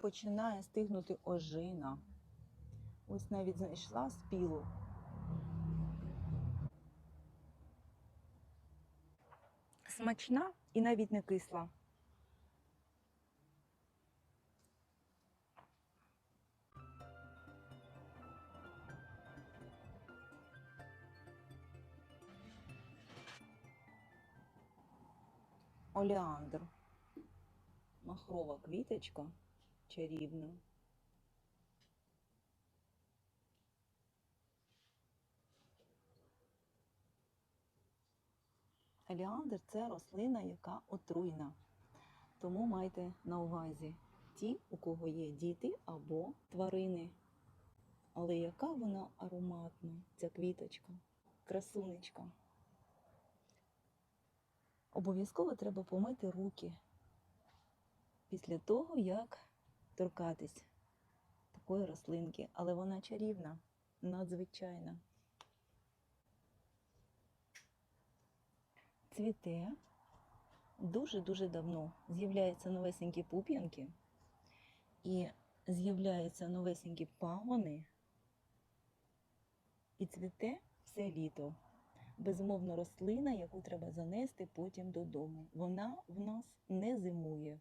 починає стигнути ожина. Ось навіть знайшла спілу. Смачна і навіть не кисла. Олеандр. Махрова квіточка чарівна. Еліандр це рослина, яка отруйна. Тому майте на увазі ті, у кого є діти або тварини. Але яка вона ароматна, ця квіточка, красунечка. Обов'язково треба помити руки після того, як торкатись такої рослинки. Але вона чарівна, надзвичайна. Цвіте дуже-дуже давно. З'являються новесенькі пуп'янки і з'являються новесенькі пагони. І цвіте все літо. Безумовно, рослина, яку треба занести потім додому. Вона в нас не зимує.